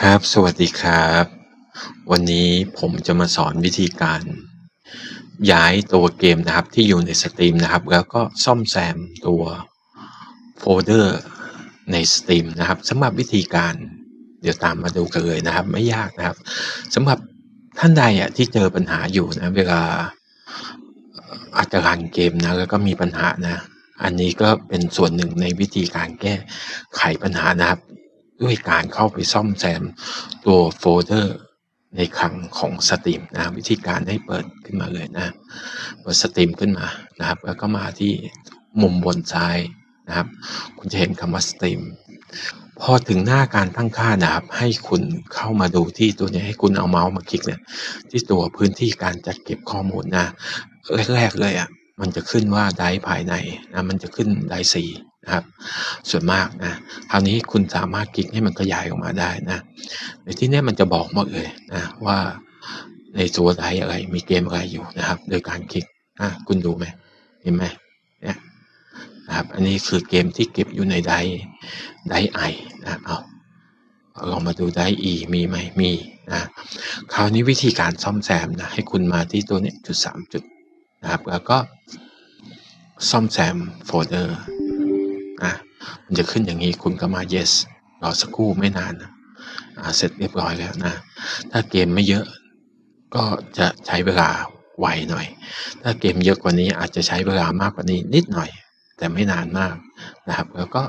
ครับ สวัสดีครับ วันนี้ผมจะมาสอนวิธีการ ย้ายตัวเกมนะครับที่อยู่ในสตรีมนะครับ แล้วก็ซ่อมแซมตัวโฟลเดอร์ในสตรีมนะครับสำหรับวิธีการ เดี๋ยวตามมาดูกันเลยนะครับ ไม่ยากนะครับสำหรับท่านใดอะที่เจอปัญหาอยู่นะ เวลาอาจจะรันเกมนะแล้วก็มีปัญหานะ อันนี้ก็เป็นส่วนหนึ่งในวิธีการแก้ไขปัญหานะครับ ด้วยการเข้าไปซ่อมแซมตัวโฟลเดอร์ในคลังของสตรีมนะวิธีการให้เปิดขึ้นมาเลยนะเปิดสตรีมขึ้นมานะครับ แล้วก็มาที่มุมบนซ้ายนะครับ คุณจะเห็นคำว่าสตรีมพอถึงหน้าการตั้งค่านะครับ ให้คุณเข้ามาดูที่ตัวนี้ให้คุณเอาเมาส์มาคลิกเนี่ยที่ตัวพื้นที่การจัดเก็บข้อมูลนะแรกๆเลยอะมันจะขึ้นว่าไดภายในนะมันจะขึ้นไดสี นะครับ ส่วนมากนะคราวนี้คุณสามารถคลิกให้มันขยายออกมาได้นะ ในที่นี้มันจะบอกหมดเลยนะว่าในตัวไดอะไรมีเกมอะไรอยู่นะครับ โดยการคลิกนะคุณดูไหมเห็นไหมเนี่ยนะครับ อันนี้คือเกมที่เก็บอยู่ในไดไดไอนะเอาลองมาดูไดอีมีไหมมีนะคราวนี้วิธีการซ่อมแซมนะให้คุณมาที่ตัวนี้จุดสามจุดนะครับ แล้วก็ซ่อมแซมโฟลเดอร์ นะมันจะขึ้นอย่างนี้คุณก็มา yes รอสักครู่ไม่นานนะเสร็จเรียบร้อยแล้วนะ ถ้าเกมไม่เยอะก็จะใช้เวลาไวหน่อย ถ้าเกมเยอะกว่านี้อาจจะใช้เวลามากกว่านี้นิดหน่อย แต่ไม่นานมากนะครับ แล้วก็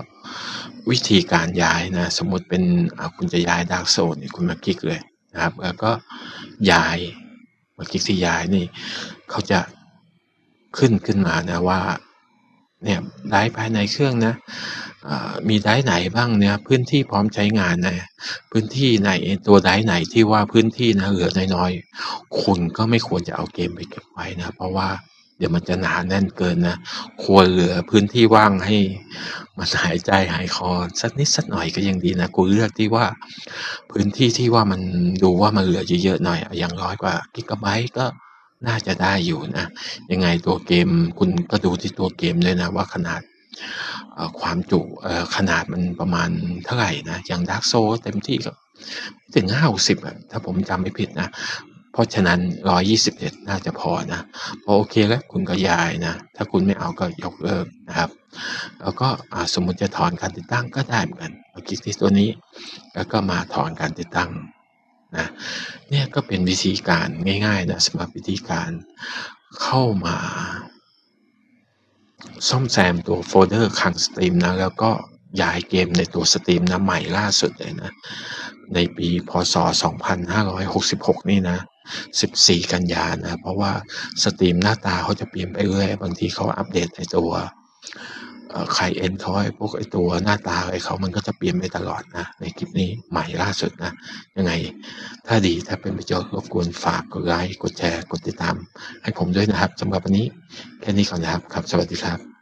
วิธีการย้ายนะ สมมติเป็นคุณจะย้ายดาร์กโซนคุณมาคลิกเลยนะครับ แล้วก็ย้ายมาคลิกที่ย้ายนี่ เขาจะขึ้นขึ้นมานะว่า เนี่ยไดภายในเครื่องนะมีไดไหนบ้างเนี่ยพื้นที่พร้อมใช้งานนะพื้นที่ไหนตัวไดไหนที่ว่าพื้นที่นะเหลือน้อยๆคุณก็ไม่ควรจะเอาเกมไปเก็บไว้นะเพราะว่าเดี๋ยวมันจะหนาแน่นเกินนะ ควรเหลือพื้นที่ว่างให้มันหายใจหายคอสักนิดสักหน่อยก็ยังดีนะ กูเลือกที่ว่า พื้นที่ที่ว่ามันดูว่ามันเหลือเยอะๆหน่อย อย่างร้อยกว่ากิกะไบต์ก็ น่าจะได้อยู่นะยังไงตัวเกมคุณก็ดูที่ตัวเกมด้วยนะว่าขนาดความจุขนาดมันประมาณเท่าไหร่นะอย่างดาร์กโซเต็มที่ก็ถึงห้าสิบถ้าผมจำไม่ผิดนะ เพราะฉะนั้นร้อยี่สิบเอ็ดน่าจะพอนะพอโอเคแล้วคุณก็ย้ายนะ ถ้าคุณไม่เอาก็ยกเลิกนะครับ แล้วก็สมมุติจะถอนการติดตั้งก็ได้เหมือนกันคลิกที่ตัวนี้ แล้วก็มาถอนการติดตั้งนะ เนี่ยก็เป็นวิธีการง่ายๆนะสำหรับวิธีการเข้ามา ซ่อมแซมตัวโฟลเดอร์คังสตรีมนะ แล้วก็ย้ายเกมในตัวสตรีมนะใหม่ล่าสุดเลยนะ ในปีพศ 2566 นี่นะ 14 กันยานะ เพราะว่าสตรีมหน้าตาเขาจะเปลี่ยนไปเรื่อย บางทีเขาอัปเดตในตัว ไคลเอ็นเขาไอ้พวกไอ้ตัวหน้าตาไอ้เขามันก็จะเปลี่ยนไปตลอดนะในคลิปนี้ใหม่ล่าสุดนะ ยังไง ถ้าดีถ้าเป็นประโยชน์รบกวนฝากกดไลค์กดแชร์กดติดตาม ให้ผมด้วยนะครับสำหรับวันนี้แค่นี้ก่อนนะครับครับ สวัสดีครับ